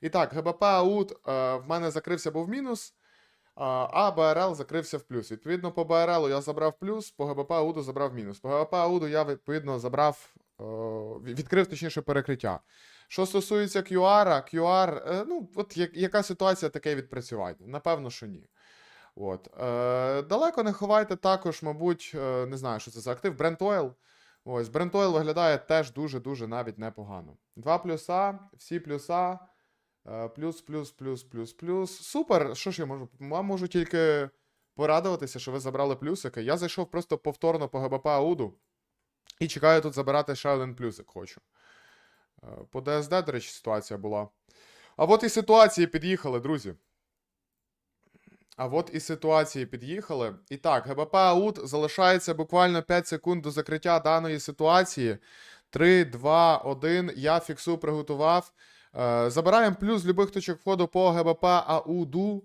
І так, ГБП аут е, в мене закрився був мінус, а, а БРЛ закрився в плюс. Відповідно, по БРЛ я забрав плюс, по ГБП ауду забрав мінус. По ГБП ауду я відповідно забрав, е, відкрив точніше перекриття. Що стосується QR, QR, е, ну, от яка ситуація таке відпрацювання? Напевно, що ні. От. Е, далеко не ховайте також, мабуть, е, не знаю, що це за актив. Brent Oil. Ось, Brent Oil виглядає теж дуже-дуже навіть непогано. Два плюса, всі плюса. Плюс, плюс, плюс, плюс, плюс. Супер. Що ж я можу? Я можу тільки порадуватися, що ви забрали плюсики. Я зайшов просто повторно по ГБП Ауду і чекаю тут забирати ще один плюсик хочу. По ДСД, до речі, ситуація була. А от і ситуації під'їхали, друзі. А от і ситуації під'їхали. І так, ГБП АУТ залишається буквально 5 секунд до закриття даної ситуації. 3, 2, 1. Я фіксу приготував. Е, забираємо плюс любих точок входу по ГБП АУДу.